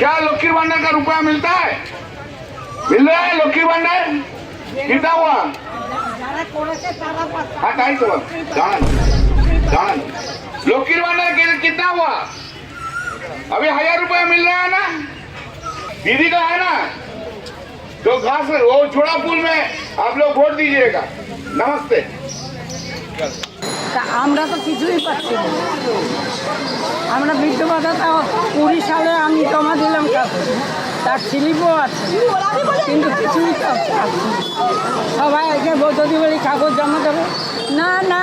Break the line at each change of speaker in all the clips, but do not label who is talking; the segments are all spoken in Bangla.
क्या लक्की भंडार का रुपया मिलता है? मिल रहा है लक्की भंडार? कितना हुआ? हाँ तो जान लक्की भंडार कितना हुआ? अभी हज़ार रुपया मिल रहा है ना? दीदी का है ना? तो घास, वो छोड़ा पुल में आप लोग वोट दीजिएगा। नमस्ते।
তা আমরা তো কিছুই পাচ্ছি না। আমরা বৃদ্ধ ভাতা তাও কুড়ি সালে আমি জমা দিলাম কাছে তার স্লিপও আছে। কিন্তু কিছুই তো। সবাই একে যদি বলি কাগজ জমা দেবে। না না,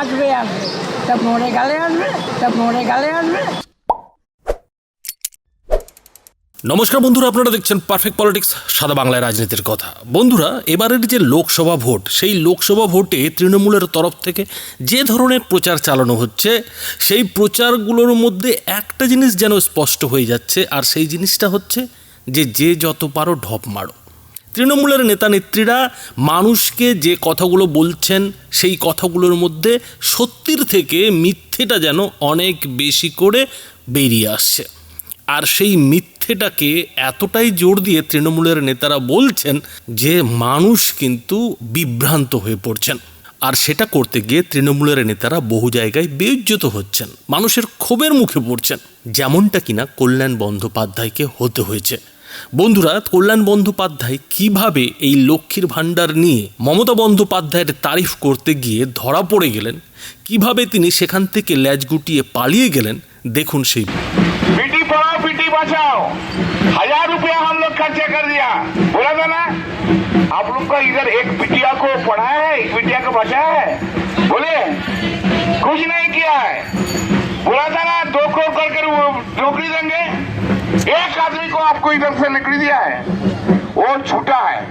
আসবে আসবে। তা মরে গালে আসবে, তা মরে গালে আসবে।
নমস্কার বন্ধুরা, আপনারা দেখছেন পারফেক্ট পলিটিক্স সাদা বাংলায় রাজনীতির কথা। বন্ধুরা, এবারের যে লোকসভা ভোট, সেই লোকসভা ভোটে তৃণমূলের তরফ থেকে যে ধরনের প্রচার চালানো হচ্ছে, সেই প্রচারগুলোর মধ্যে একটা জিনিস যেন স্পষ্ট হয়ে যাচ্ছে, আর সেই জিনিসটা হচ্ছে যে যে যত পারো ঢপ মারো। তৃণমূলের নেতা নেত্রীরা মানুষকে যে কথাগুলো বলছেন, সেই কথাগুলোর মধ্যে সত্যির থেকে মিথ্যেটা যেন অনেক বেশি করে বেরিয়ে আসছে। আর সেই মিথ্যেটাকে এতটাই জোর দিয়ে তৃণমূলের নেতারা বলছেন যে মানুষ কিন্তু বিভ্রান্ত হয়ে পড়ছেন। আর সেটা করতে গিয়ে তৃণমূলের নেতারা বহু জায়গায় বেউজ্জত হচ্ছেন। মানুষের ক্ষোভের মুখে পড়ছেন। যেমনটা কিনা কল্যাণ বন্দ্যোপাধ্যায়কে হতে হয়েছে। বন্ধুরা, কল্যাণ বন্দ্যোপাধ্যায় কীভাবে এই লক্ষ্মীর ভাণ্ডার নিয়ে মমতা বন্দ্যোপাধ্যায়ের তারিফ করতে গিয়ে ধরা পড়ে গেলেন, কীভাবে তিনি সেখান থেকে ল্যাজ গুটিয়ে পালিয়ে গেলেন, দেখুন সেই
बचाओ। हज़ार रुपया हम लोग खर्चा कर दिया। बोला था ना, आप लोग का इधर एक बिटिया को पढ़ाया है, एक बिटिया को बचाया है? बोले, कुछ नहीं किया है। बोला था ना, दो करोड़ करके वो नौकरी देंगे। एक आदमी को आपको इधर से नौकरी दिया है। वो छूटा है।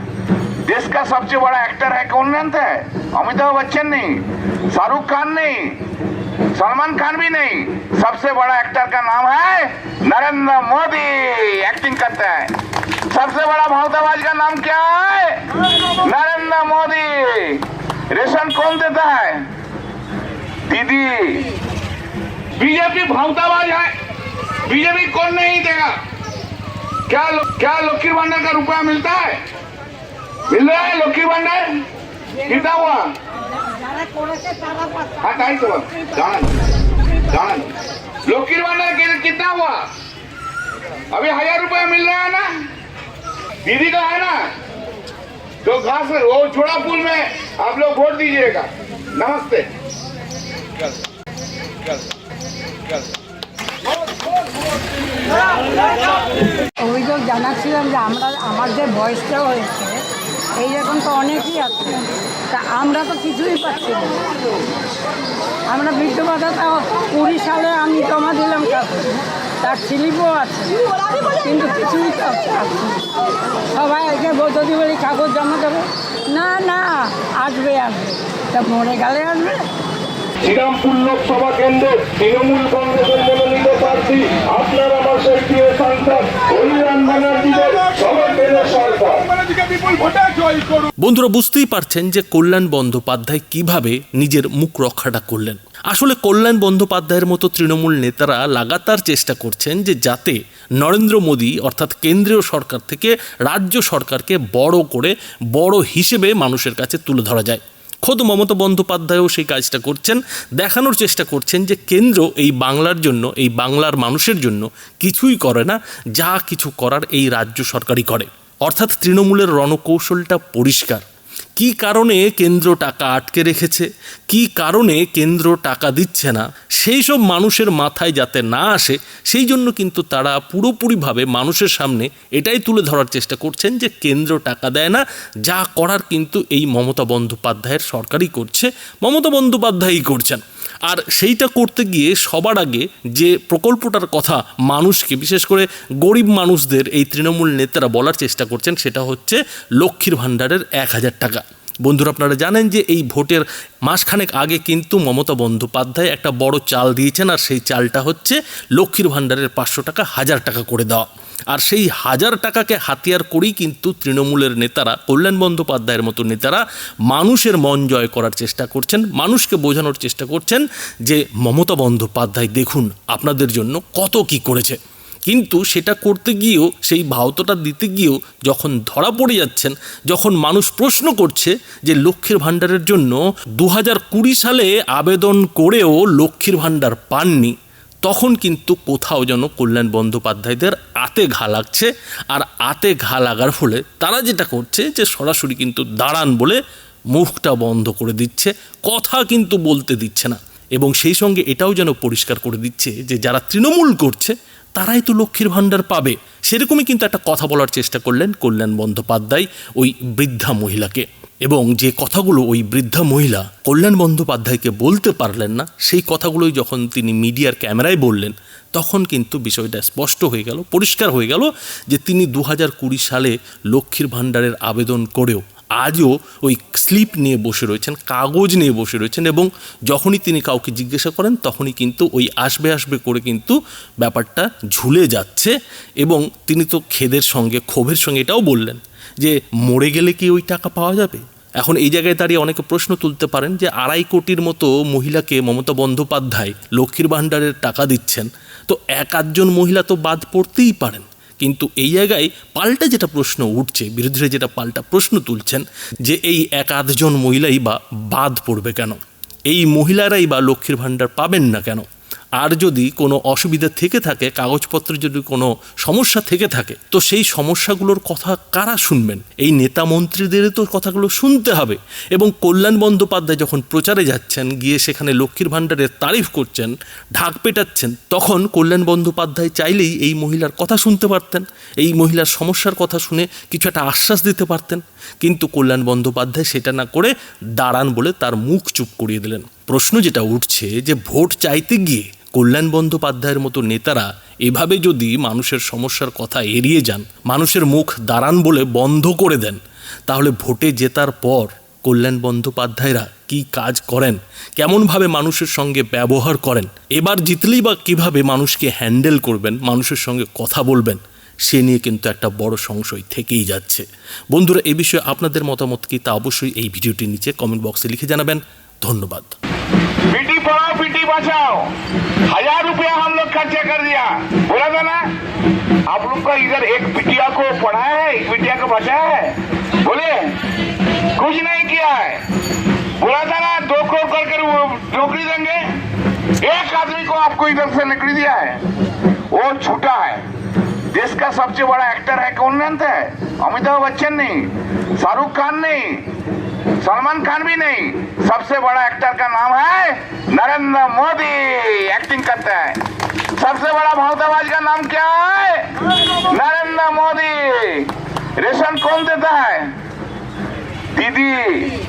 देश का सबसे बड़ा एक्टर है, कौन जानता है? अमिताभ बच्चन नहीं, शाहरुख खान नहीं सलमान खान भी नहीं सबसे बड़ा एक्टर का नाम है नरेंद्र मोदी। एक्टिंग करते हैं। सबसे बड़ा भावताबाज का नाम क्या है? नरेंद्र मोदी। रेशन कौन देता है? दीदी। बीजेपी भावताबाज है। बीजेपी कौन नहीं देगा? क्या लो, क्या लक्ष्मी भंडार का रुपया मिलता है? मिल रहा है लक्ष्मी भंडार? कितना हुआ? हाँ ढाई सौ जान जान लक्ष्मी भंडार कि- कितना हुआ अभी हजार रुपया मिल रहा है ना दीदी का है ना तो घास वो छोड़ा पुल में आप लोग वोट दीजिएगा नमस्ते
অভিযোগ জানাচ্ছিলাম যে আমরা আমার যে বয়সটা হয়েছে এইরকম তো অনেকই আছে। তা আমরা তো কিছুই পাচ্ছি না। আমরা বৃদ্ধ ভাতা তাও কুড়ি সালে আমি জমা দিলাম কাছে তার স্লিপও আছে। কিন্তু কিছুই তো সবাই এসে যদি বলি কাগজ জমা দেবে। না না, আসবে আসবে। তা মরে গেলে আসবে।
শ্রীরামপুর লোকসভা কেন্দ্রে তৃণমূল কংগ্রেসের মনোনীত প্রার্থী আপনার আমার সেই প্রিয় সাংসদ কল্যাণ ব্যানার্জিদের সমর্থনের সরকার
বন্ধুরা, বুঝতেই পারছেন যে কল্যাণ বন্দ্যোপাধ্যায় কীভাবে নিজের মুখ রক্ষাটা করলেন। আসলে কল্যাণ বন্দ্যোপাধ্যায়ের মতো তৃণমূল নেতারা লাগাতার চেষ্টা করছেন যে যাতে নরেন্দ্র মোদী, অর্থাৎ কেন্দ্রীয় সরকার থেকে রাজ্য সরকারকে বড় করে, বড় হিসেবে মানুষের কাছে তুলে ধরা যায়। খোদ মমতা বন্দ্যোপাধ্যায়ও সেই কাজটা করছেন। দেখানোর চেষ্টা করছেন যে কেন্দ্র এই বাংলার জন্য, এই বাংলার মানুষের জন্য কিছুই করে না, যা কিছু করার এই রাজ্য সরকারই করে। অর্থাৎ তৃণমূলের রণকৌশলটা পরিষ্কার। কি কারণে কেন্দ্র টাকা আটকে রেখেছে? কি কারণে কেন্দ্র টাকা দিচ্ছে না? সেই সব মানুষের মাথায় যাতে না আসে, সেই জন্য কিন্তু তারা পুরোপুরিভাবে মানুষের সামনে এটাই তুলে ধরার চেষ্টা করছেন যে কেন্দ্র টাকা দেয় না, যা করার কিন্তু এই মমতা বন্দ্যোপাধ্যায়ের সরকারই করছে। মমতা বন্দ্যোপাধ্যায়ই করছেন। আর সেইটা করতে গিয়ে সবার আগে যে প্রকল্পটার কথা মানুষকে, বিশেষ করে গরিব মানুষদের এই তৃণমূল নেতারা বলার চেষ্টা করছেন, সেটা হচ্ছে লক্ষ্মীর ভাণ্ডারের এক হাজার টাকা। বন্ধুরা, আপনারা জানেন যে এই ভোটের মাসখানেক আগে কিন্তু মমতা বন্দ্যোপাধ্যায় একটা বড় চাল দিয়েছেন, আর সেই চালটা হচ্ছে লক্ষ্মীর ভাণ্ডারের পাঁচশো টাকা, হাজার টাকা করে দেওয়া। আর সেই হাজার টাকাকে হাতিয়ার করেই কিন্তু তৃণমূলের নেতারা, কল্যাণ বন্দ্যোপাধ্যায়ের মতো নেতারা মানুষের মন জয় করার চেষ্টা করছেন, মানুষকে বোঝানোর চেষ্টা করছেন যে মমতা বন্দ্যোপাধ্যায়, দেখুন আপনাদের জন্য কত কি করেছে। কিন্তু সেটা করতে গিয়েও, সেই ভাওতটা দিতে গিয়েও যখন ধরা পড়ে যাচ্ছেন, যখন মানুষ প্রশ্ন করছে যে লক্ষ্মীর ভাণ্ডারের জন্য দু হাজার কুড়ি সালে আবেদন করেও লক্ষ্মীর ভাণ্ডার পাননি, তখন কিন্তু কোথাও যেন কল্যাণ বন্দ্যোপাধ্যায়দের আতে ঘা লাগছে। আর আতে ঘা লাগার ফলে তারা যেটা করছে যে সরাসরি কিন্তু দাঁড়ান বলে মুখটা বন্ধ করে দিচ্ছে, কথা কিন্তু বলতে দিচ্ছে না। এবং সেই সঙ্গে এটাও যেন পরিষ্কার করে দিচ্ছে যে যারা তৃণমূল করছে তারাই তো লক্ষ্মীর ভাণ্ডার পাবে। সেরকমই কিন্তু একটা কথা বলার চেষ্টা করলেন কল্যাণ বন্দ্যোপাধ্যায় ওই বৃদ্ধা মহিলাকে। এবং যে কথাগুলো ওই বৃদ্ধা মহিলা কল্যাণ বন্দ্যোপাধ্যায়কে বলতে পারলেন না, সেই কথাগুলোই যখন তিনি মিডিয়ার ক্যামেরায় বললেন, তখন কিন্তু বিষয়টা স্পষ্ট হয়ে গেল, পরিষ্কার হয়ে গেল যে তিনি দু হাজার কুড়ি সালে লক্ষ্মীর ভাণ্ডারের আবেদন করেও আজও ওই স্লিপ নিয়ে বসে রয়েছেন, কাগজ নিয়ে বসে রয়েছেন এবং যখনই তিনি কাউকে জিজ্ঞাসা করেন তখনই কিন্তু ওই আসবে আসবে করে কিন্তু ব্যাপারটা ঝুলে যাচ্ছে এবং তিনি তো খেদের সঙ্গে, ক্ষোভের সঙ্গে এটাও বললেন যে মরে গেলে কি ওই টাকা পাওয়া যাবে? এখন এই জায়গায় দাঁড়িয়ে অনেকে প্রশ্ন তুলতে পারেন যে আড়াই কোটির মতো মহিলাকে মমতা বন্দ্যোপাধ্যায়, লক্ষ্মীর ভাণ্ডারের টাকা দিচ্ছেন, তো এক আধজন মহিলা তো বাদ পড়তেই পারেন। কিন্তু এই জায়গায় পাল্টা যেটা প্রশ্ন উঠছে, বিরোধীরা যেটা পাল্টা প্রশ্ন তুলছেন, যে এই এক আধজন মহিলাই বা বাদ পড়বে কেন? এই মহিলারাই বা লক্ষ্মীর ভাণ্ডার পাবেন না কেন? আর যদি কোনো অসুবিধা থেকে থাকে কাগজপত্রে যদি কোনো সমস্যা থেকে থাকে, তো সেই সমস্যাগুলোর কথা কারা শুনবেন? এই নেতা মন্ত্রীদের তো কথাগুলো শুনতে হবে। এবং কল্যাণ বন্দ্যোপাধ্যায় যখন প্রচারে যাচ্ছেন, গিয়ে সেখানে লক্ষ্মীর ভাণ্ডারের তারিফ করছেন, ঢাক পেটাচ্ছেন, তখন কল্যাণ বন্দ্যোপাধ্যায় চাইলেই এই মহিলার কথা শুনতে পারতেন, এই মহিলার সমস্যার কথা শুনে কিছু একটা আশ্বাস দিতে পারতেন। কিন্তু কল্যাণ বন্দ্যোপাধ্যায় সেটা না করে দাঁড়ান বলে তার মুখ চুপ করিয়ে দিলেন। প্রশ্ন যেটা উঠছে যে ভোট চাইতে গিয়ে কল্যাণ বন্দ্যোপাধ্যায়ের মতো নেতারা এভাবে যদি মানুষের সমস্যার কথা এড়িয়ে যান, মানুষের মুখ দাঁড়ান বলে বন্ধ করে দেন, তাহলে ভোটে জেতার পর কল্যাণ বন্দ্যোপাধ্যায়রা কি কাজ করেন, কেমনভাবে মানুষের সঙ্গে ব্যবহার করেন, এবার জিতলেই বা কীভাবে মানুষকে হ্যান্ডেল করবেন, মানুষের সঙ্গে কথা বলবেন, সে নিয়ে কিন্তু একটা বড় সংশয় থেকেই যাচ্ছে। বন্ধুরা, এ বিষয়ে আপনাদের মতামত কি তা অবশ্যই এই ভিডিওটির নিচে কমেন্ট বক্সে লিখে জানাবেন। ধন্যবাদ।
बेटी बचाओ। हज़ार रुपया हम लोग खर्चा कर दिया। बोला था ना, आप लोग का इधर एक बिटिया को पढ़ाया है, एक बिटिया को बचाया है? बोले, कुछ नहीं किया है। बोला था ना, दो करोड़ करके वो नौकरी देंगे। एक आदमी को आपको इधर से नौकरी दिया है। वो छूटा है। देश का सबसे बड़ा एक्टर है, कौन जानता है? अमिताभ बच्चन नहीं, शाहरुख खान नहीं। सलमान खान भी नहीं, सबसे बड़ा एक्टर का नाम है नरेंद्र मोदी। एक्टिंग करते हैं। सबसे बड़ा भावताबाज का नाम क्या है? नरेंद्र मोदी। रेशन कौन देता है? दीदी।